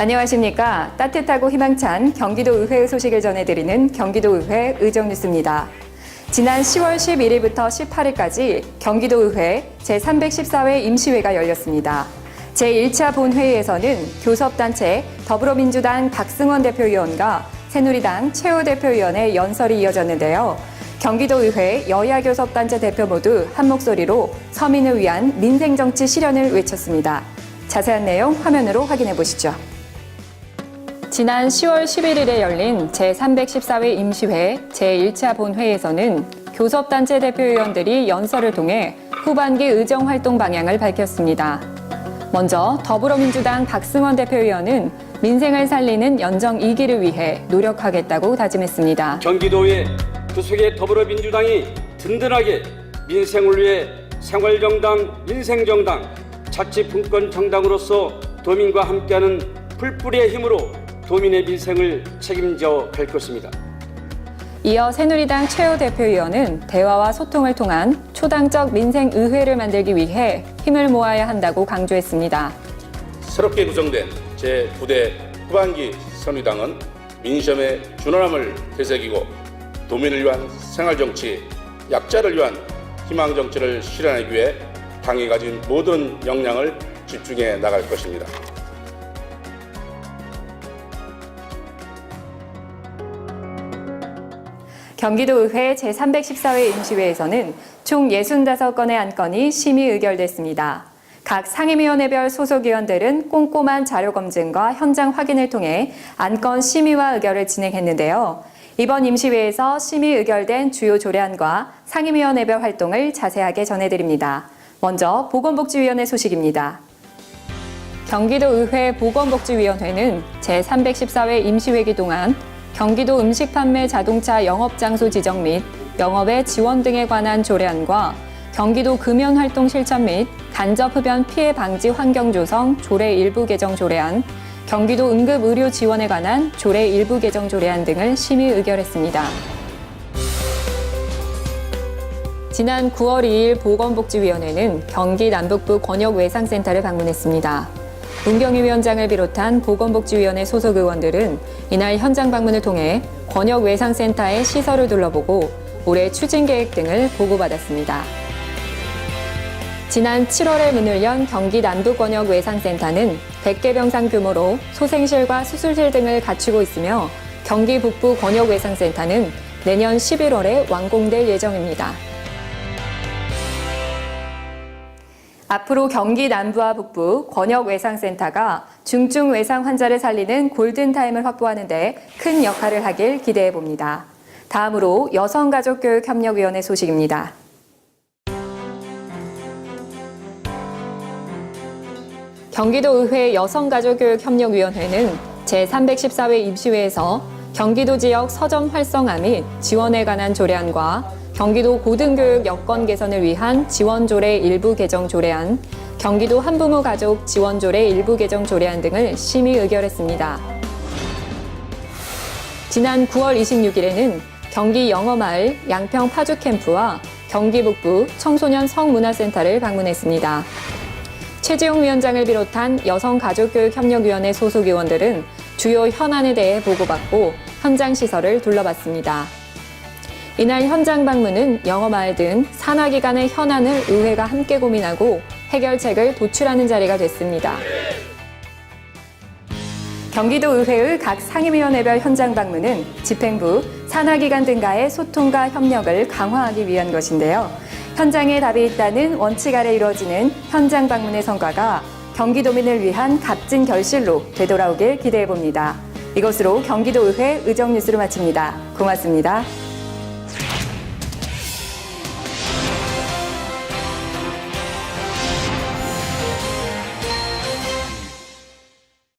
안녕하십니까. 따뜻하고 희망찬 경기도 의회 소식을 전해드리는 경기도 의회 의정뉴스입니다. 지난 10월 11일부터 18일까지 경기도 의회 제314회 임시회가 열렸습니다. 제1차 본회의에서는 교섭단체 더불어민주당 박승원 대표위원과 새누리당 최호 대표위원의 연설이 이어졌는데요. 경기도의회 여야교섭단체 대표 모두 한 목소리로 서민을 위한 민생정치 실현을 외쳤습니다. 자세한 내용 화면으로 확인해 보시죠. 지난 10월 11일에 열린 제314회 임시회 제1차 본회의에서는 교섭단체 대표위원들이 연설을 통해 후반기 의정 활동 방향을 밝혔습니다. 먼저 더불어민주당 박승원 대표위원은 민생을 살리는 연정 2기를 위해 노력하겠다고 다짐했습니다. 경기도의 그 속에 더불어민주당이 든든하게 민생을 위해 생활정당, 민생정당, 자치분권 정당으로서 도민과 함께하는 풀뿌리의 힘으로 도민의 민생을 책임져 갈 것입니다. 이어 새누리당 최호 대표위원은 대화와 소통을 통한 초당적 민생 의회를 만들기 위해 힘을 모아야 한다고 강조했습니다. 새롭게 구성된 제9대 후반기 선의당은 민심의 준원함을 되새기고 도민을 위한 생활 정치, 약자를 위한 희망 정치를 실현하기 위해 당이 가진 모든 역량을 집중해 나갈 것입니다. 경기도의회 제314회 임시회에서는 총 65건의 안건이 심의 의결됐습니다. 각 상임위원회별 소속 위원들은 꼼꼼한 자료 검증과 현장 확인을 통해 안건 심의와 의결을 진행했는데요. 이번 임시회에서 심의 의결된 주요 조례안과 상임위원회별 활동을 자세하게 전해드립니다. 먼저 보건복지위원회 소식입니다. 경기도의회 보건복지위원회는 제314회 임시회기 동안 경기도 음식 판매 자동차 영업 장소 지정 및 영업의 지원 등에 관한 조례안과 경기도 금연 활동 실천 및 간접 흡연 피해 방지 환경 조성 조례 일부 개정 조례안, 경기도 응급 의료 지원에 관한 조례 일부 개정 조례안 등을 심의 의결했습니다. 지난 9월 2일 보건복지위원회는 경기 남북부 권역 외상센터를 방문했습니다. 문경희 위원장을 비롯한 보건복지위원회 소속 의원들은 이날 현장 방문을 통해 권역외상센터의 시설을 둘러보고 올해 추진 계획 등을 보고받았습니다. 지난 7월에 문을 연 경기 남부권역 외상센터는 100개 병상 규모로 소생실과 수술실 등을 갖추고 있으며 경기 북부 권역 외상센터는 내년 11월에 완공될 예정입니다. 앞으로 경기 남부와 북부 권역외상센터가 중증 외상 환자를 살리는 골든타임을 확보하는 데 큰 역할을 하길 기대해 봅니다. 다음으로 여성가족교육협력위원회 소식입니다. 경기도의회 여성가족교육협력위원회는 제314회 임시회에서 경기도 지역 서점 활성화 및 지원에 관한 조례안과 경기도 고등교육 여건 개선을 위한 지원조례 일부 개정 조례안, 경기도 한부모 가족 지원조례 일부 개정 조례안 등을 심의 의결했습니다. 지난 9월 26일에는 경기 영어마을 양평 파주 캠프와 경기 북부 청소년 성문화센터를 방문했습니다. 최지용 위원장을 비롯한 여성가족교육협력위원회 소속 의원들은 주요 현안에 대해 보고받고 현장 시설을 둘러봤습니다. 이날 현장 방문은 영어마을 등 산하기관의 현안을 의회가 함께 고민하고 해결책을 도출하는 자리가 됐습니다. 경기도 의회의 각 상임위원회별 현장 방문은 집행부, 산하기관 등과의 소통과 협력을 강화하기 위한 것인데요. 현장에 답이 있다는 원칙 아래 이루어지는 현장 방문의 성과가 경기도민을 위한 값진 결실로 되돌아오길 기대해 봅니다. 이것으로 경기도 의회 의정 뉴스를 마칩니다. 고맙습니다.